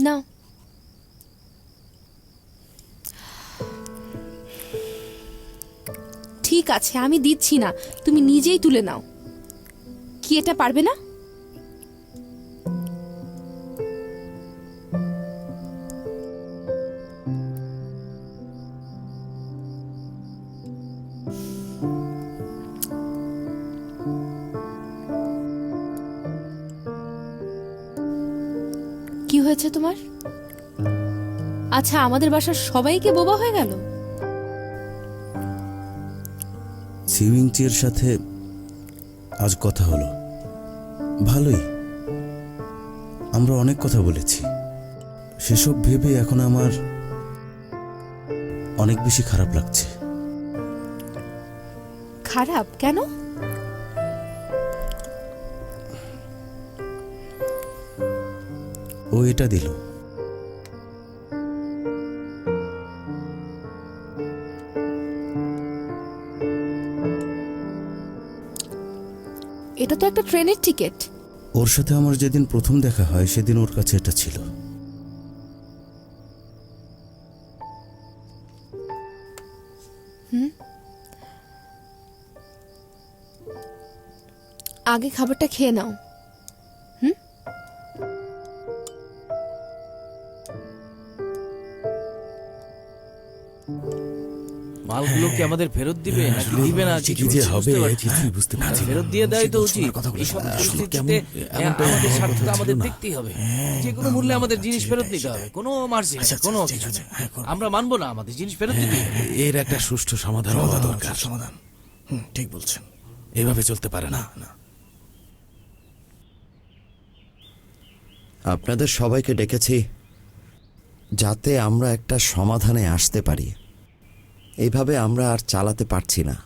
নাও ঠিক আছে আমি দিচ্ছি না। তুমি নিজেই তুলে নাও। কি এটা পারবে না? হয়েছে তোমার? আচ্ছা আমাদের বাসার সবাইকে বোবা হয়ে গেল? চিয়ের সাথে আজ কথা হলো। ভালোই। আমরা অনেক কথা বলেছি। সেসব ভেবে এখন আমার অনেক বেশি খারাপ লাগছে। খারাপ? কেন? এটা দিল। এটা তো একটা ট্রেনের টিকিট। ওর সাথে আমার যেদিন প্রথম দেখা হয় সেদিন ওর কাছে এটা ছিল। আগে খাবারটা খেয়ে নাও। কি আমাদের ফেরত দিবে? নাকি দিবে না? কি যে হবে। কিছুই বুঝতে পারছি না। ফেরত দিয়ে দেয় তো উচিত। এইসব পরিস্থিতিতে আমাদের স্বার্থটা আমাদের দেখতেই হবে। যে কোনো মূল্যে আমাদের জিনিস ফেরত নিতে হবে। কোনো মার্সি নেই, কোনো কিছু নেই। আমরা মানবো না আমাদের জিনিস ফেরত দিতে এর একটা সুষ্ঠু সমাধান হওয়া দরকার। সমাধান। হুম, ঠিক বলছেন। এভাবে চলতে পারে না না। আপনাদের সবাইকে ডেকেছি যাতে আমরা একটা সমাধানে আসতে পারি। এইভাবে আমরা আর চালাতে পারছি না।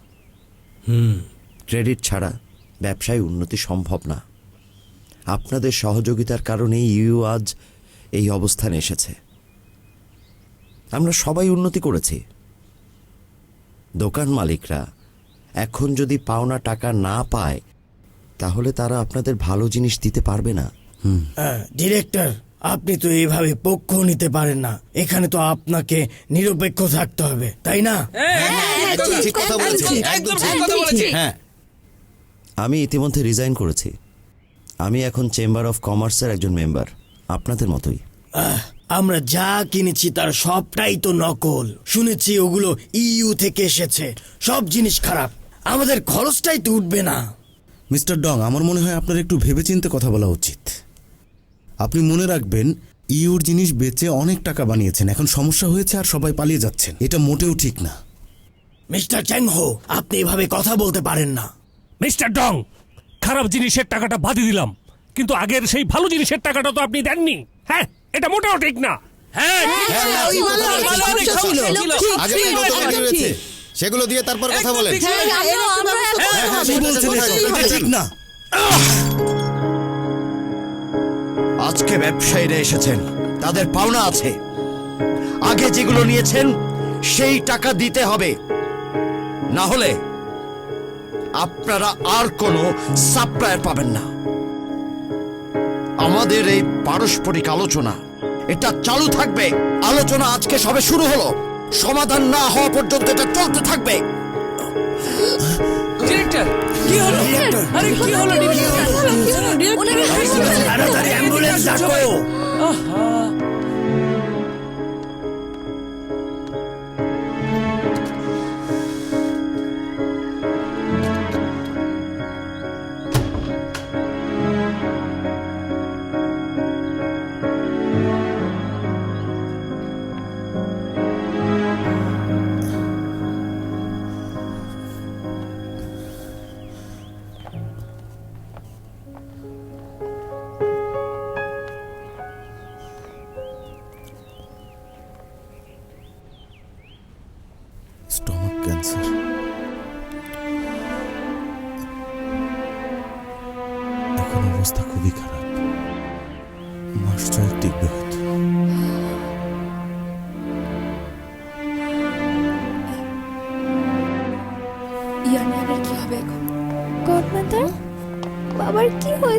হুম। ক্রেডিট ছাড়া ব্যবসায় উন্নতি সম্ভব না। আপনাদের সহযোগিতার কারণেই ইউ আজ এই অবস্থানে এসেছে। আমরা সবাই উন্নতি করেছি। দোকান মালিকরা এখন যদি পাওনা টাকা না পায় তাহলে তারা আপনাদের ভালো জিনিস দিতে পারবে না। হ্যাঁ, ডিরেক্টর আপনি তো এইভাবে পক্ষ নিতে পারেন না। এখানে তো আপনাকে নিরপেক্ষ থাকতে হবে তাই না? ঠিক কথা বলেছি একদম ঠিক কথা বলেছি হ্যাঁ আমি ইতিমধ্যে রিজাইন করেছি। আমি এখন চেম্বার অফ কমার্সের একজন মেম্বার আপনাদের মতোই। আহ, আমরা যা কিনেছি তার সবটাই তো নকল। শুনেছি ওগুলো ইইউ থেকে এসেছে সব জিনিস খারাপ। আমাদের খরচটাই তো উঠবে না। মিস্টার ডং আমার মনে হয় আপনার একটু ভেবেচিন্তে কথা বলা উচিত। আপনি মনে রাখবেন ইউর জিনিস বেচে অনেক টাকা বানিয়েছেন এখন সমস্যা হয়েছে আর সবাই পালিয়ে যাচ্ছেন এটা মোটেও ঠিক না মিস্টার চ্যাংহো আপনি এভাবে কথা বলতে পারেন না মিস্টার ডং খারাপ জিনিসের টাকাটা বাদি দিলাম কিন্তু আগের সেই ভালো জিনিসের টাকাটা তো আপনি দেননি হ্যাঁ এটা মোটেও ঠিক না হ্যাঁ আগে রয়েছে সেগুলো দিয়ে তারপর কথা বলেন হ্যাঁ, হ্যাঁ, বলছেন এসব? এটা ঠিক না আজকে ব্যবসায়ীরা এসেছেন। তাদের পাওনা আছে। আগে যেগুলো নিয়েছেন, সেই টাকা দিতে হবে। না হলে আপনারা আর কোনো সাপ্লায়ার পাবেন না। আমাদের এই পারস্পরিক আলোচনা, এটা চালু থাকবে। আলোচনা আজকে সবে শুরু হলো। সমাধান না হওয়া পর্যন্ত এটা চলতে থাকবে। ডিরেক্টর কি হলো? আরে কি হলো ডিরেক্টর তাড়াতাড়ি অ্যাম্বুলেন্স ডাকো। স্টমাক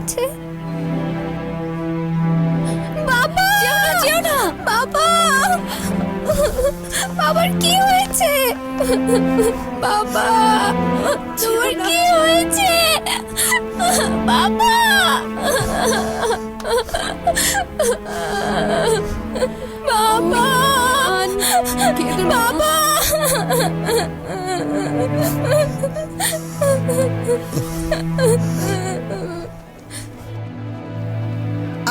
হয়েছে বাবা! যেও না যেও না! বাবা! বাবার কি হয়েছে? বাবা! তোমার কি হয়েছে? বাবা! বাবা! বাবা!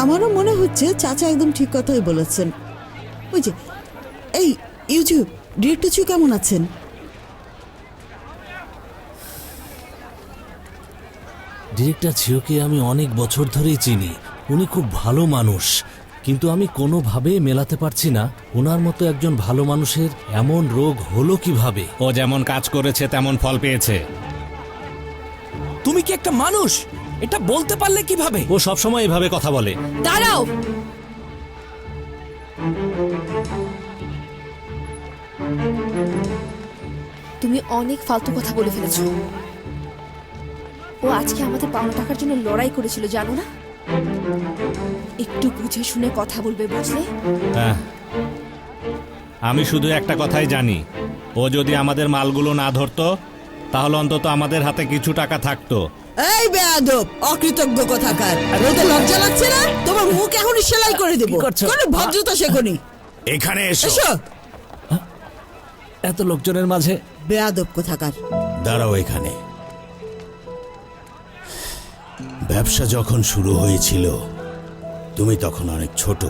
আমারও মনে হচ্ছে চাচা একদম ঠিক কথাই বলেছেন। ওই যে এই ইউটিউব ডিরেক্টর চু কেমন আছেন? ডিরেক্টর ঝিওকে আমি অনেক বছর ধরেই চিনি। উনি খুব ভালো মানুষ। কিন্তু আমি কোনোভাবে মেলাতে পারছি না। ওনার মতো একজন ভালো মানুষের এমন রোগ হলো কীভাবে? ও যেমন কাজ করেছে তেমন ফল পেয়েছে। তুমি কি একটা মানুষ? এটা বলতে পারলে কীভাবে? ও সবসময় এভাবে কথা বলে। দাঁড়াও। তুমি অনেক ফালতু কথা বলে ফেলেছো। ও আজকে আমাদের পাওনা টাকার জন্য লড়াই করেছিল জানো না? একটু বুঝে শুনে কথা বলবে বুঝলে? হ্যাঁ। আমি শুধু একটা কথাই জানি। ও যদি আমাদের মালগুলো না ধরতো তাহলে অন্তত আমাদের হাতে কিছু টাকা থাকতো। এই বেয়াদব অকৃতজ্ঞ কথাকার। ওদের লজ্জা লাগছে না? তোমার মুখ এখনই সেলাই করে দেবো। কোনো ভদ্রতা শেখনি। এখানে এসো। এসো। এত লোকজনের মাঝে? বেয়াদব কথাকার। দাঁড়াও এখানে। ব্যবসা যখন শুরু হয়েছিল তুমি তখন অনেক ছোট।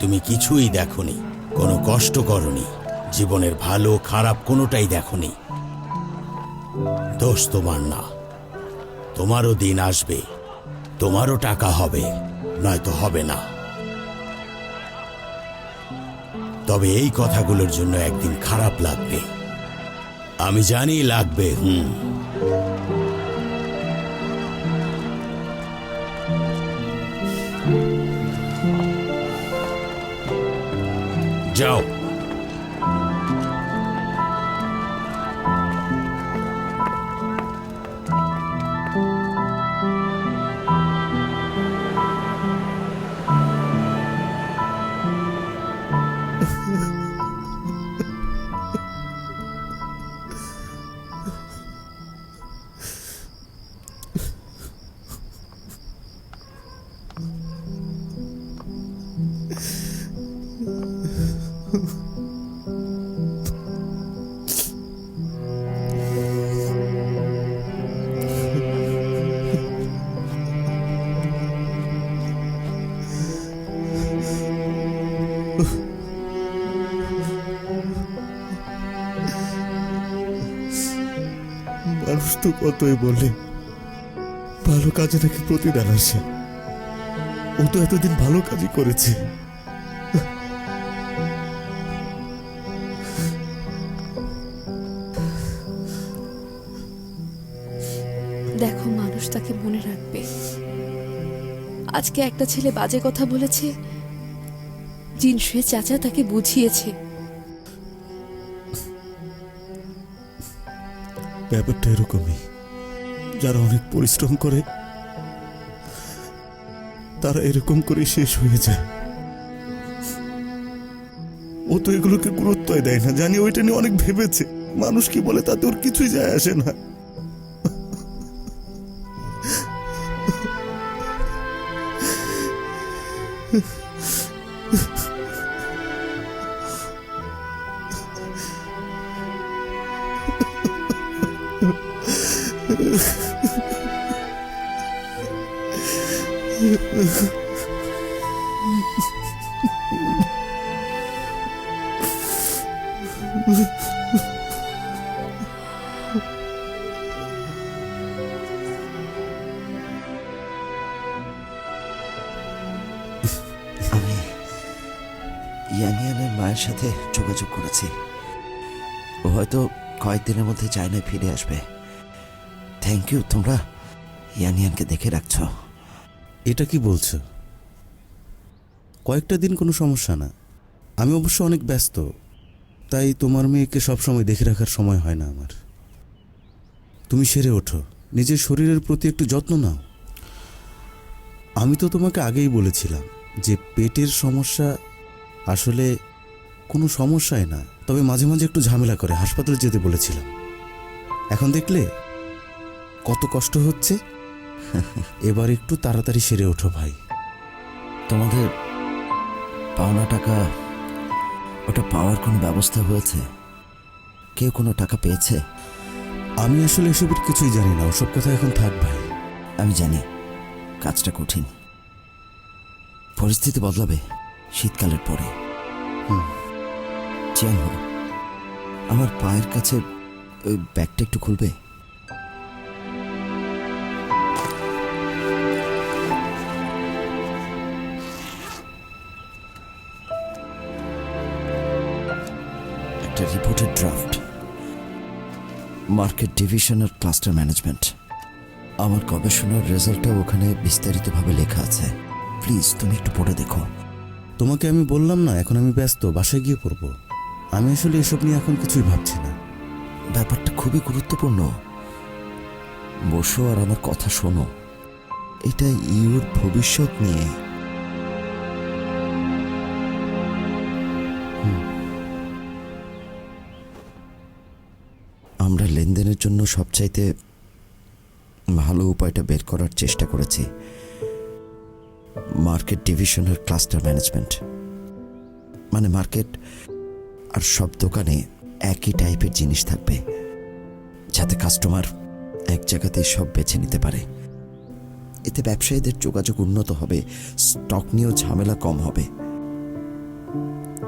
তুমি কিছুই দেখনি কোনো কষ্ট করনি জীবনের ভালো খারাপ কোনোটাই দেখনি। দোষ তোমার না। তোমারও দিন আসবে। তোমারও টাকা হবে, নয়তো হবে না। তবে এই কথাগুলোর জন্য একদিন খারাপ লাগবে। আমি জানি লাগবে, হুম। যাও। কিন্তু কতই বললেন ভালো কাজে নাকি প্রতিদান আসে? ও তো এতদিন ভালো কাজই করেছে। দেখো, মানুষ তাকে মনে রাখবে। আজকে একটা ছেলে বাজে কথা বলেছে জিনসুয়ে চাচা তাকে বুঝিয়েছে। ব্যাপারটা এরকমই। যারা অনেক পরিশ্রম করে, তারা এরকম করে শেষ হয়ে যায়। ও তো এগুলোকে গুরুত্বই দেয় না। জানি ওইটা নিয়ে অনেক ভেবেছে। মানুষ কি বলে তাতে ওর কিছুই যায় আসে না। আমি ইয়ানিয়ানের মায়ের সাথে যোগাযোগ করেছি। হয়তো কয়েকদিনের মধ্যে চায়নায় ফিরে আসবে। থ্যাংক ইউ তোমরা ইয়ানিয়ানকে দেখে রাখছো। এটা কি বলছো? কয়েকটা দিন কোনো সমস্যা না। আমি অবশ্য অনেক ব্যস্ত, তাই তোমার মেয়েকে সবসময় দেখে রাখার সময় হয় না আমার। তুমি সেরে ওঠো, নিজের শরীরের প্রতি একটু যত্ন নাও। আমি তো তোমাকে আগেই বলেছিলাম যে পেটের সমস্যা আসলে কোনো সমস্যাই না, তবে মাঝে মাঝে একটু ঝামেলা করে, হাসপাতালে যেতে বলেছিলাম। এখন দেখলে কত কষ্ট হচ্ছে? এবার একটু তাড়াতাড়ি সেরে ওঠো ভাই। তোমাদের পাওনা টাকা, ওটা পাওয়ার কোনো ব্যবস্থা হয়েছে? কেউ কোনো টাকা পেয়েছে? আমি আসলে এসবের কিছুই জানি না, ওসব কথা এখন থাক ভাই। আমি জানি, কাজটা কঠিন। পরিস্থিতি বদলাবে শীতকালের পরে। চিয়াংহো আমার পায়ের কাছে ওই ব্যাগটা একটু খুলবে? একটা রিপোর্টের ড্রাফট মার্কেট ডিভিশন আর ক্লাস্টার ম্যানেজমেন্ট আমার গবেষণার রেজাল্টটা ওখানে বিস্তারিতভাবে লেখা আছে। প্লিজ তুমি একটু পড়ে দেখো। তোমাকে আমি বললাম না, এখন আমি ব্যস্ত, বাসায় গিয়ে পড়ব। আমি আসলে এসব নিয়ে এখন কিছুই ভাবছি না। ব্যাপারটা খুবই গুরুত্বপূর্ণ। বসো আর আমার কথা শোনো। এটা ইউর ভবিষ্যৎ নিয়ে। লেনদেনের জন্য সবচাইতে ভালো উপায়টা বের করার চেষ্টা করেছি। মার্কেট ডিভিশনের ক্লাস্টার ম্যানেজমেন্ট। মানে মার্কেট আর সব দোকানে একই টাইপের জিনিস থাকবে, যাতে কাস্টমার এক জায়গাতেই সব বেছে নিতে পারে। এতে ব্যবসায়ীদের যোগাযোগ উন্নত হবে, স্টক নিয়েও ঝামেলা কম হবে।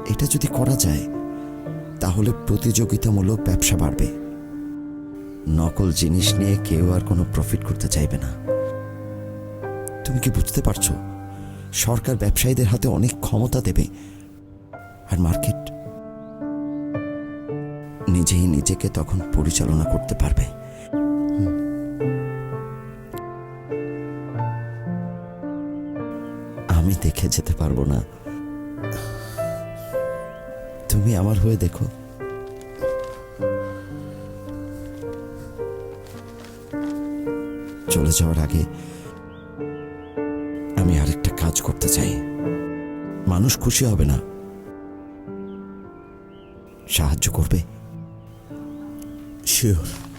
এটা যদি করা যায়, তাহলে প্রতিযোগিতামূলক ব্যবসা বাড়বে। নকল জিনিস নিয়ে কেউ আর কোনো প্রফিট করতে চাইবে না। তুমি কি বুঝতে পারছ? সরকার ব্যবসায়ীদের হাতে অনেক ক্ষমতা দেবে। আর মার্কেট নিজেই নিজেকে তখন পরিচালনা করতে পারবে। আমি দেখে যেতে পারব না। তুমি আমার হয়ে দেখো। চলে যাওয়ার আগে আমি আরেকটা কাজ করতে চাই। মানুষ খুশি হবে না। সাহায্য করবে? শিওর।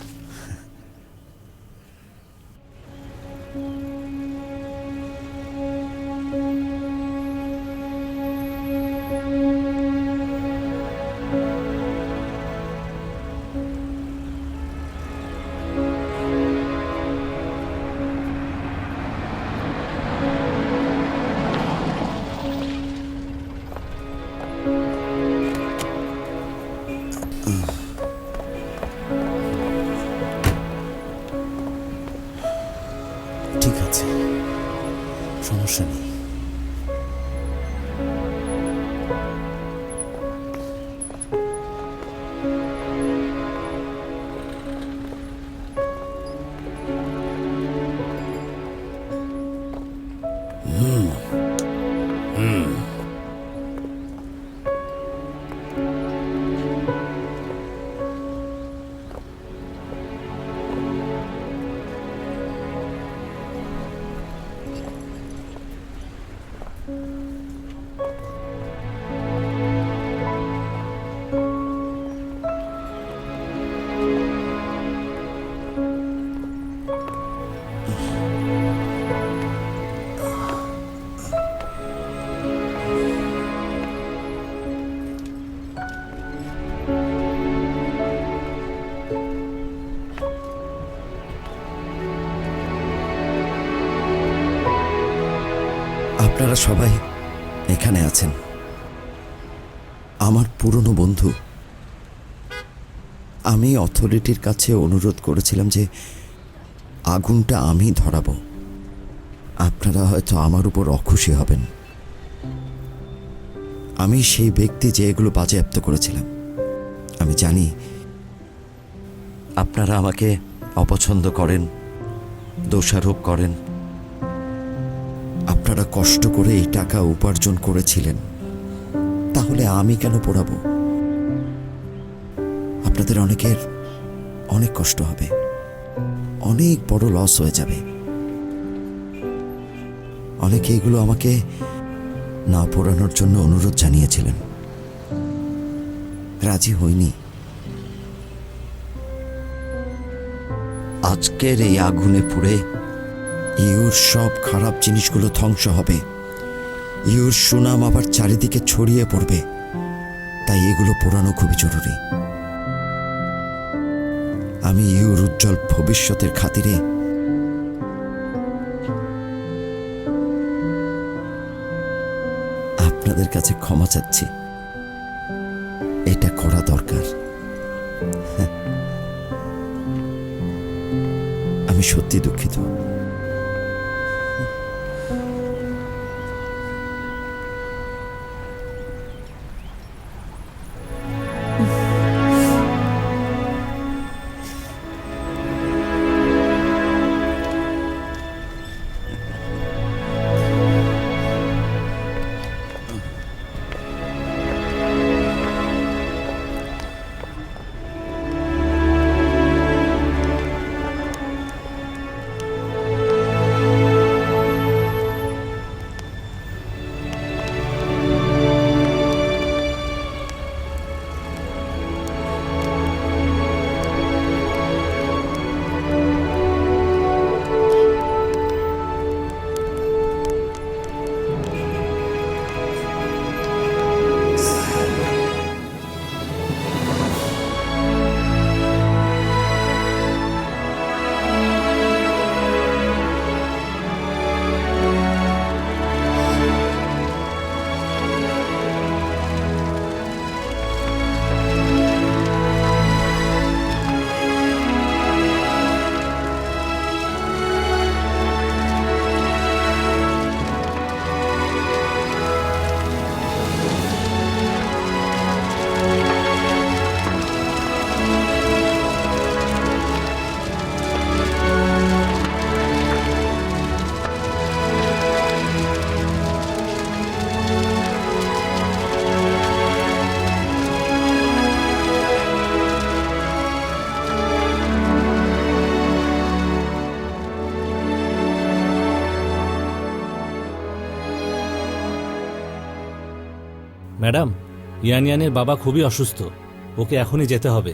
আপনারা সবাই এখানে আছেন। আমার পুরনো বন্ধু, আমি অথরিটির কাছে অনুরোধ করেছিলাম যে আগুনটা আমি ধরাব। আপনারা হয়তো আমার উপর অখুশি হবেন। আমি সেই ব্যক্তি যে এগুলো বাজেয়াপ্ত করেছিলাম। আমি জানি আপনারা আমাকে অপছন্দ করেন, দোষারোপ করেন কষ্ট করে এই টাকা উপার্জন করেছিলেন, তাহলে আমি কেন পড়াবো? আপনাদের অনেকের অনেক কষ্ট হবে, অনেক বড় লস হয়ে যাবে। অনেকে এগুলো আমাকে না পড়ানোর জন্য অনুরোধ জানিয়েছিলেন। রাজি হইনি। আজকের এই আগুনে পুড়ে ইউর সব খারাপ জিনিসগুলো ধ্বংস হবে। ইউর সুনাম আবার চারিদিকে ছড়িয়ে পড়বে। তাই এগুলো পোড়ানো খুবই জরুরি। আমি ইউর উজ্জ্বল ভবিষ্যতের খাতিরে আপনাদের কাছে ক্ষমা চাচ্ছি। এটা করা দরকার। আমি সত্যি দুঃখিত। ইয়ান ইয়ানের বাবা খুবই অসুস্থ। ওকে এখনই যেতে হবে।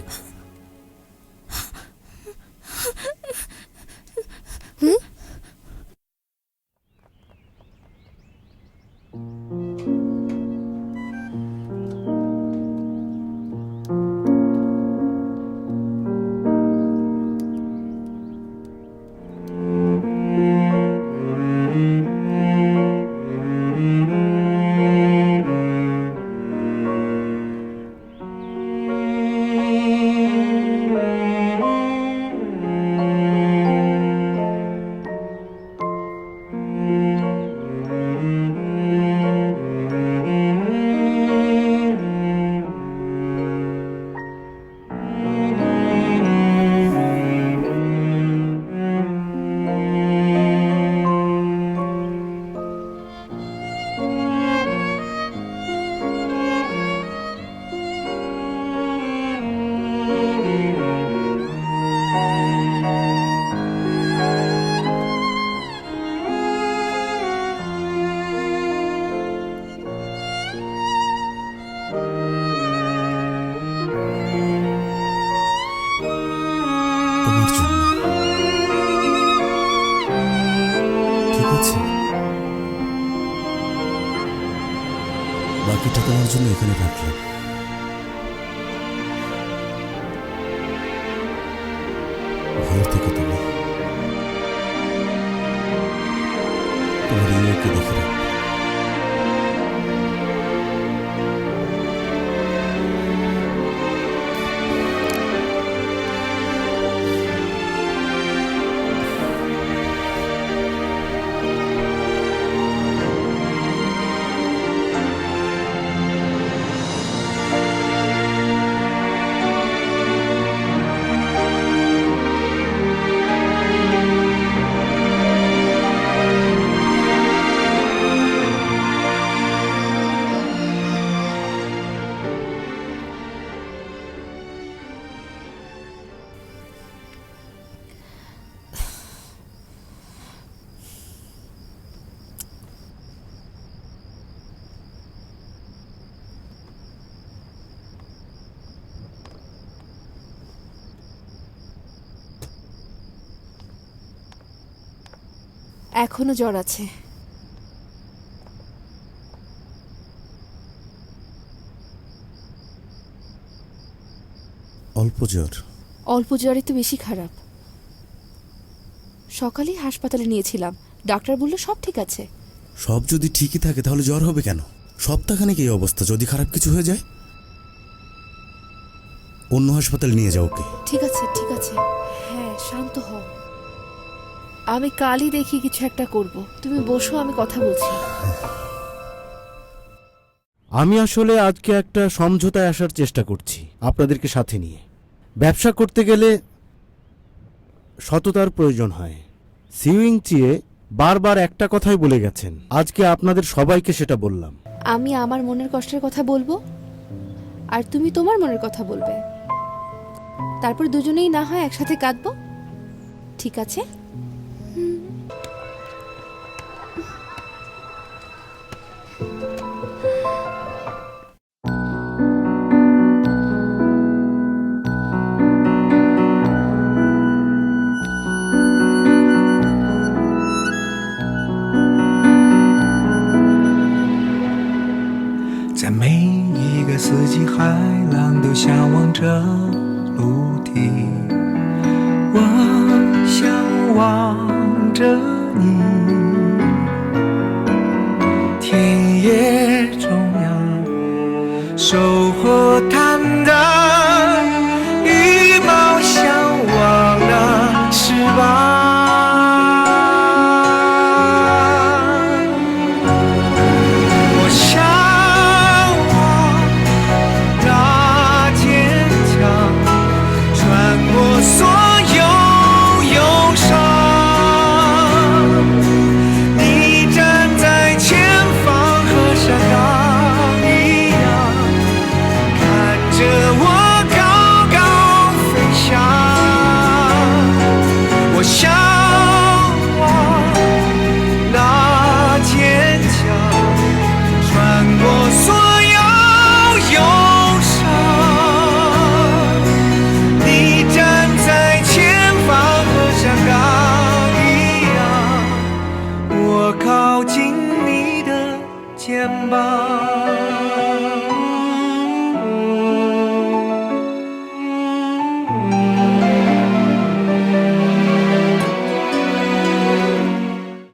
তোমার এখনও জ্বর আছে। অল্প জ্বর। অল্প জ্বরে তো বেশি খারাপ। সকালেই হাসপাতালে নিয়েছিলাম। ডাক্তার বলল সব ঠিক আছে। সব যদি ঠিকই থাকে তাহলে জ্বর হবে কেন? সপ্তাহখানেক এই অবস্থা যদি খারাপ কিছু হয়ে যায়? অন্য হাসপাতালে নিয়ে যাও ওকে। ঠিক আছে ঠিক আছে। হ্যাঁ শান্ত হও। আমি কালই দেখি কিছু একটা করব। তুমি বসো আমি কথা বলছি। আমি আসলে আজকে একটা সমঝোতায় আসার চেষ্টা করছি আপনাদেরকে সাথে নিয়ে। ব্যবসা করতে গেলে সততার প্রয়োজন হয়। সিউইং চিয়ে বারবার একটা কথাই বলে গেছেন। আজকে আপনাদের সবাইকে সেটা বললাম। আমি আমার মনের কষ্টের কথা বলব? আর তুমি তোমার মনের কথা বলবে। তারপর দুজনেই না হয় একসাথে কাঁদবো? ঠিক আছে। 在每一个四季，海浪都向往着